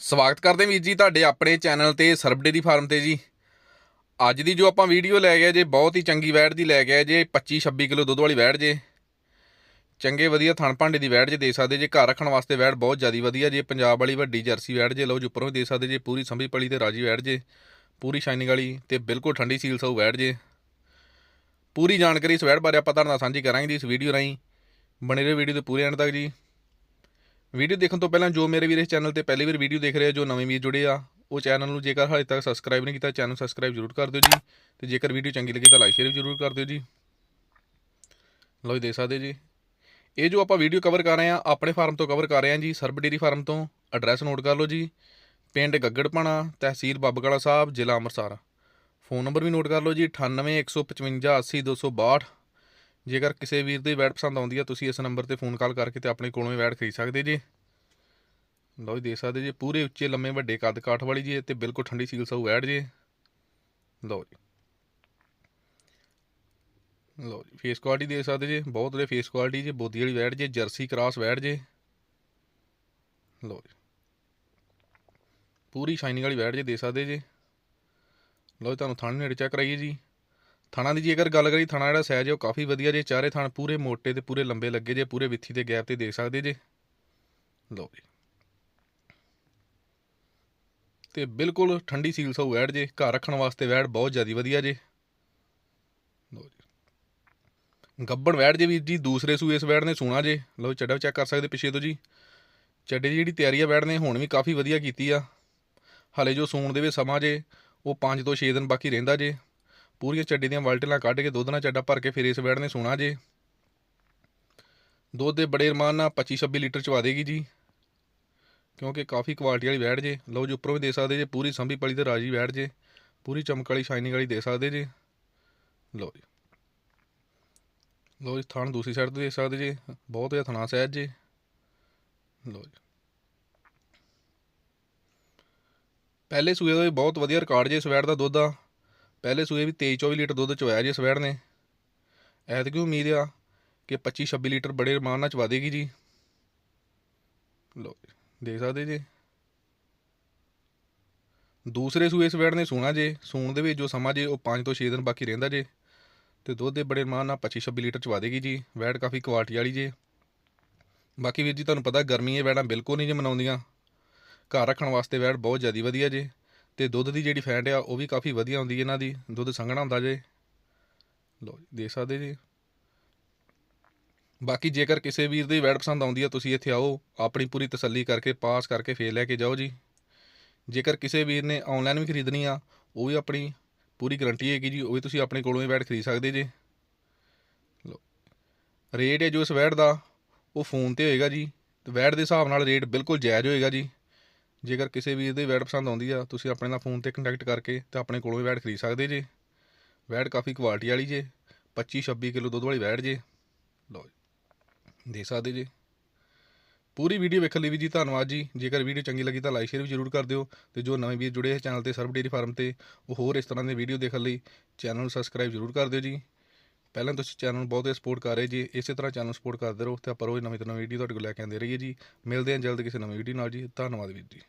ਸਵਾਗਤ ਕਰਦੇ ਵੀਰ ਜੀ ਤੁਹਾਡੇ ਆਪਣੇ ਚੈਨਲ ਤੇ ਸਰਬ ਡੇਰੀ ਫਾਰਮ ਤੇ ਜੀ। ਅੱਜ ਦੀ ਜੋ ਆਪਾਂ ਵੀਡੀਓ ਲੈ ਗਏ ਜੇ, ਬਹੁਤ ਹੀ ਚੰਗੀ ਵੈੜ ਦੀ ਲੈ ਗਏ ਜੇ 25 26 ਕਿਲੋ ਦੁੱਧ ਵਾਲੀ ਵੈੜ ਜੇ। ਚੰਗੇ ਵਧੀਆ ਥਣ ਭਾਂਡੇ ਦੀ ਵੈੜ ਜੇ ਦੇ ਸਕਦੇ ਜੇ, ਘਰ ਰੱਖਣ ਵਾਸਤੇ ਵੈੜ ਬਹੁਤ ਜ਼ਿਆਦੀ ਵਧੀਆ ਜੇ, ਪੰਜਾਬ ਵਾਲੀ ਵੱਡੀ ਜਰਸੀ ਵੈੜ ਜੇ, ਲਓ ਜੀ ਉੱਪਰੋਂ ਵੀ ਦੇ ਸਕਦੇ ਜੇ, ਪੂਰੀ ਸੰਭੀ ਪਲੀ ਤੇ ਰਾਜੀ ਵੈੜ ਜੇ, ਪੂਰੀ ਸ਼ਾਈਨਿੰਗ ਵਾਲੀ ਤੇ ਬਿਲਕੁਲ ਠੰਡੀ ਸੀਲ ਸੌ ਵੈੜ ਜੇ। ਪੂਰੀ ਜਾਣਕਾਰੀ ਇਸ ਵੈੜ ਬਾਰੇ ਆਪਾਂ ਤੁਹਾਡੇ ਨਾਲ ਸਾਂਝੀ ਕਰਾਂਗੇ ਜੀ ਇਸ ਵੀਡੀਓ ਰਾਹੀਂ। ਬਣੇ ਰਹੋ ਵੀਡੀਓ ਦੇ ਪੂਰੇ ਐਂਡ ਤੱਕ ਜੀ। ਵੀਡੀਓ ਦੇਖਣ ਤੋਂ ਪਹਿਲਾਂ ਜੋ ਮੇਰੇ ਵੀਰ ਇਸ ਚੈਨਲ ਤੇ ਪਹਿਲੀ ਵਾਰ ਵੀਡੀਓ ਦੇਖ ਰਹੇ ਆ, ਜੋ ਨਵੇਂ ਵੀਰ ਜੁੜੇ ਆ, ਉਹ ਚੈਨਲ ਨੂੰ ਜੇਕਰ ਹਾਲੇ ਤੱਕ ਸਬਸਕ੍ਰਾਈਬ ਨਹੀਂ ਕੀਤਾ, ਚੈਨਲ ਸਬਸਕ੍ਰਾਈਬ ਜ਼ਰੂਰ ਕਰ ਦਿਓ ਜੀ। ਤੇ ਜੇਕਰ ਵੀਡੀਓ ਚੰਗੀ ਲੱਗੀ ਤਾਂ ਲਾਈਕ ਸ਼ੇਅਰ ਵੀ ਜ਼ਰੂਰ ਕਰ ਦਿਓ ਜੀ। ਲਓ ਜੀ, ਦੇਖ ਸਕਦੇ ਜੀ। ਇਹ ਜੋ ਆਪਾਂ ਵੀਡੀਓ ਕਵਰ ਕਰ ਰਹੇ ਆ, ਆਪਣੇ ਫਾਰਮ ਤੋਂ ਕਵਰ ਕਰ ਰਹੇ ਆ ਜੀ, ਸਰਬ ਡੇਰੀ ਫਾਰਮ ਤੋਂ ਐਡਰੈਸ ਨੋਟ ਕਰ ਲਓ ਜੀ। ਪਿੰਡ ਗੱਗੜਪਣਾ, ਤਹਿਸੀਲ ਬਾਬਗੜਾ ਸਾਹਿਬ, ਜ਼ਿਲ੍ਹਾ ਅੰਮ੍ਰਿਤਸਰ। ਫੋਨ ਨੰਬਰ ਵੀ ਨੋਟ ਕਰ ਲਓ ਜੀ 9815580262 ਜੇਕਰ ਕਿਸੇ ਵੀਰ ਦੀ ਵੈਡ ਪਸੰਦ ਆਉਂਦੀ ਆ, ਤੁਸੀਂ ਇਸ ਨੰਬਰ ਤੇ ਫੋਨ ਕਾਲ ਕਰਕੇ ਤੇ ਆਪਣੇ ਕੋਲੋਂ ਹੀ ਵੈਡ ਖਰੀਦ ਸਕਦੇ ਜੀ। ਲਓ ਜੀ, ਦੇਖ ਸਕਦੇ ਜੀ, ਪੂਰੇ ਉੱਚੇ, ਲੰਮੇ, ਵੱਡੇ ਕੱਦ ਕਾਠ ਵਾਲੀ ਜੀ ਤੇ ਬਿਲਕੁਲ ਠੰਡੀ ਸੀਲ ਸੌ ਵੈਡ ਜੀ। ਲਓ ਜੀ। ਲਓ ਜੀ ਫੇਸ ਕੁਆਲਿਟੀ ਦੇਖ ਸਕਦੇ ਜੀ, ਬਹੁਤ ਵਧੀਆ ਫੇਸ ਕੁਆਲਿਟੀ ਜੀ, ਬੋਦੀ ਵਾਲੀ ਵੈਡ ਜੀ, ਜਰਸੀ ਕ੍ਰਾਸ ਵੈਡ ਜੀ। ਲਓ ਜੀ। ਪੂਰੀ ਸ਼ਾਈਨਿੰਗ ਵਾਲੀ ਵੈਟ ਜੀ ਦੇ ਸਕਦੇ ਜੀ। ਲਓ ਜੀ, ਤੁਹਾਨੂੰ ਥਣ ਨੇੜੇ ਚੈੱਕ ਕਰਾਈਏ ਜੀ। ਥਾਣਾ ਦੀ ਜੀ ਅਗਰ ਗੱਲ ਕਰੀ ਥਾਣਾ ਜਿਹੜਾ ਸਾਈਜ਼ ਹੈ, ਉਹ ਕਾਫੀ ਵਧੀਆ ਜੇ, ਚਾਰੇ ਥਾਣ ਪੂਰੇ ਮੋਟੇ ਤੇ ਪੂਰੇ ਲੰਬੇ ਲੱਗੇ ਜੇ, ਪੂਰੇ ਵਿੱਥੀ ਤੇ ਗੈਪ ਤੇ ਦੇਖ ਸਕਦੇ ਜੇ। ਲਓ ਜੀ। ਤੇ ਬਿਲਕੁਲ ਠੰਡੀ ਸੀਲ ਸੌ ਵੈੜ ਜੇ, ਘਰ ਰੱਖਣ ਵਾਸਤੇ ਵੈੜ ਬਹੁਤ ਜ਼ਿਆਦਾ ਵਧੀਆ ਜੇ। ਲਓ ਜੀ। ਗੱਬੜ ਵੈੜ ਜੇ ਵੀਰ ਜੀ, ਦੂਸਰੇ ਸੂਏ ਇਸ ਵੈੜ ਨੇ ਸੋਣਾ ਜੇ। ਲਓ ਚੱਡਾ ਚੈੱਕ ਕਰ ਸਕਦੇ ਪਿੱਛੇ ਤੋਂ ਜੀ। ਚੱਡੇ ਦੀ ਜਿਹੜੀ ਤਿਆਰੀ ਆ ਵੈੜ ਨੇ, ਹੁਣ ਵੀ ਕਾਫੀ ਵਧੀਆ ਕੀਤੀ ਆ। ਹਲੇ ਜੋ ਸੂਣ ਦੇ ਵਿੱਚ ਸਮਾਂ ਜੇ, ਉਹ 5 ਤੋਂ 6 ਦਿਨ ਬਾਕੀ ਰਹਿੰਦਾ ਜੇ। ਪੂਰੀਆਂ ਚੱਡੀ ਦੀਆਂ ਵਾਲਟੀਆਂ ਕੱਢ ਕੇ ਦੁੱਧ ਨਾਲ ਚੱਡਾ ਭਰ ਕੇ ਫਿਰ ਇਸ ਵੈੜ ਨੇ ਸੋਣਾ ਜੇ। ਦੁੱਧ ਦੇ ਬੜੇ ਰਮਾਨ ਨਾਲ 25 26 ਲੀਟਰ ਚਵਾ ਦੇਗੀ ਜੀ। ਕਿਉਂਕਿ ਕਾਫੀ ਕੁਆਲਿਟੀ ਵਾਲੀ ਵੈੜ ਜੇ। ਲਓ ਜੀ, ਉੱਪਰੋਂ ਵੀ ਦੇ ਸਕਦੇ ਜੇ, ਪੂਰੀ ਸੰਭੀ ਪਲੀ ਤੇ ਰਾਜੀ ਵੈੜ ਜੇ। ਪੂਰੀ ਚਮਕ ਵਾਲੀ ਸ਼ਾਈਨਿੰਗ ਵਾਲੀ ਦੇ ਸਕਦੇ ਜੇ। ਲਓ ਜੀ। ਲਓ ਜੀ, ਥਣ ਦੂਸਰੀ ਸਾਈਡ ਤੋਂ ਦੇਖ ਸਕਦੇ ਜੇ। ਬਹੁਤ ਵਧੀਆ ਥਣਾ ਸਹਿਜ ਜੇ। ਲਓ ਜੀ। ਪਹਿਲੇ ਸੂਏ ਦਾ ਬਹੁਤ ਵਧੀਆ ਰਿਕਾਰਡ ਜੇ ਸਵੈੜ ਦਾ ਦੁੱਧ ਦਾ। ਪਹਿਲੇ ਸੂਏ ਵੀ 23 24 ਲੀਟਰ ਦੁੱਧ ਚਵਾਇਆ ਜੀ ਸਵੈੜ ਨੇ। ਐਤਕੀ ਉਮੀਦ ਆ ਕਿ 25 26 ਲੀਟਰ ਬੜੇ ਰਮਾਨ ਨਾਲ ਚਵਾ ਦੇਗੀ ਜੀ। ਲਓ ਜੀ, ਦੇਖ ਸਕਦੇ ਜੀ। ਦੂਸਰੇ ਸੂਏ ਸਵੈੜ ਨੇ ਸੂਣਾ ਜੇ, ਸੂਣ ਦੇ ਵਿੱਚ ਜੋ ਸਮਾਂ ਜੇ ਉਹ 5 ਤੋਂ 6 ਦਿਨ ਬਾਕੀ ਰਹਿੰਦਾ ਜੇ। ਤੇ ਦੁੱਧ ਦੇ ਬੜੇ ਰਮਾਨ ਨਾਲ 25 26 ਲੀਟਰ ਚਵਾ ਦੇਗੀ ਜੀ ਵੈੜ ਕਾਫੀ ਕੁਆਲਿਟੀ ਵਾਲੀ ਜੇ। ਬਾਕੀ ਵੀਰ ਜੀ ਤੁਹਾਨੂੰ ਪਤਾ ਗਰਮੀ ਇਹ ਵੈੜਾਂ ਬਿਲਕੁਲ ਨਹੀਂ ਜੇ ਮਨਾਉਂਦੀਆਂ। ਘਰ ਰੱਖਣ ਵਾਸਤੇ ਵੈੜ ਬਹੁਤ ਜ਼ਿਆਦਾ ਵਧੀਆ ਜੇ। ਤੇ ਦੁੱਧ ਦੀ ਜਿਹੜੀ ਫੈਟ ਆ, ਉਹ ਵੀ ਕਾਫੀ ਵਧੀਆ ਹੁੰਦੀ ਹੈ ਇਹਨਾਂ ਦੀ। ਦੁੱਧ ਸੰਘਣਾ ਹੁੰਦਾ ਜੇ। ਲਓ ਜੀ, ਦੇਖ ਸਕਦੇ ਜੀ। ਬਾਕੀ ਜੇਕਰ ਕਿਸੇ ਵੀਰ ਦੀ ਵੈਡ ਪਸੰਦ ਆਉਂਦੀ ਹੈ ਤੁਸੀਂ ਇੱਥੇ ਆਓ, ਆਪਣੀ ਪੂਰੀ ਤਸੱਲੀ ਕਰਕੇ, ਪਾਸ ਕਰਕੇ ਫੇਰ ਲੈ ਕੇ ਜਾਓ ਜੀ। ਜੇਕਰ ਕਿਸੇ ਵੀਰ ਨੇ ਆਨਲਾਈਨ ਵੀ ਖਰੀਦਣੀ ਆ, ਉਹ ਵੀ ਆਪਣੀ ਪੂਰੀ ਗਾਰੰਟੀ ਹੈਗੀ ਜੀ, ਉਹ ਵੀ ਤੁਸੀਂ ਆਪਣੇ ਕੋਲੋਂ ਹੀ ਵੈਡ ਖਰੀਦ ਸਕਦੇ ਜੀ। ਲਓ, ਰੇਟ ਹੈ ਜੋ ਇਸ ਵੈਡ ਦਾ, ਉਹ ਫੋਨ ਤੇ ਹੋਏਗਾ ਜੀ। ਤੇ ਵੈੜ ਦੇ ਹਿਸਾਬ ਨਾਲ ਰੇਟ ਬਿਲਕੁਲ ਜਾਇਜ਼ ਹੋਏਗਾ ਜੀ। ਜੇਕਰ ਕਿਸੇ ਵੀਰ ਦੀ ਵੈਡ ਪਸੰਦ ਆਉਂਦੀ ਆ, ਤੁਸੀਂ ਆਪਣੇ ਨਾਲ ਫੋਨ ਤੇ ਕੰਟੈਕਟ ਕਰਕੇ ਤੇ ਆਪਣੇ ਕੋਲੋਂ ਵੀ ਵੈਡ ਖਰੀਦ ਸਕਦੇ ਜੇ। ਵੈਡ ਕਾਫੀ ਕੁਆਲਿਟੀ ਵਾਲੀ ਜੇ 25 26 ਕਿਲੋ ਦੁੱਧ ਵਾਲੀ ਵੈਡ ਜੇ। ਲਓ ਦੇ ਸਕਦੇ ਜੇ। ਪੂਰੀ ਵੀਡੀਓ ਵੇਖਣ ਲਈ ਵੀ ਜੀ ਧੰਨਵਾਦ ਜੀ। ਜੇਕਰ ਵੀਡੀਓ ਚੰਗੀ ਲੱਗੀ ਤਾਂ ਲਾਈਕ ਸ਼ੇਅਰ ਵੀ ਜ਼ਰੂਰ ਕਰ ਦਿਓ ਤੇ ਜੋ ਨਵੇਂ ਵੀਰ ਜੁੜੇ ਇਸ ਚੈਨਲ ਤੇ ਸਰਬ ਡੇਰੀ ਫਾਰਮ ਤੇ, ਉਹ ਹੋਰ ਇਸ ਤਰ੍ਹਾਂ ਦੇ ਵੀਡੀਓ ਦੇਖਣ ਲਈ ਚੈਨਲ ਨੂੰ ਸਬਸਕ੍ਰਾਈਬ ਜ਼ਰੂਰ ਕਰ ਦਿਓ ਜੀ। ਪਹਿਲਾਂ ਤੁਸੀਂ ਚੈਨਲ ਨੂੰ ਬਹੁਤ ਸਪੋਰਟ ਕਰ ਰਹੇ ਜੀ, ਇਸੇ ਤਰ੍ਹਾਂ ਚੈਨਲ ਨੂੰ ਸਪੋਰਟ ਕਰਦੇ ਰਹੋ ਤੇ ਆਪਾਂ ਰੋਜ਼ ਨਵੀਂ ਤੋਂ ਨਵੀਂ ਵੀਡੀਓ ਤੁਹਾਡੇ ਕੋਲ ਲੈ ਕੇ ਆਉਂਦੇ ਰਹੀਏ ਜੀ। ਮਿਲਦੇ ਹਾਂ ਜਲਦ ਕਿਸੇ ਨਵੀਂ ਵੀਡੀਓ ਨਾਲ ਜੀ, ਧੰਨਵਾਦ ਵੀਰ ਜੀ।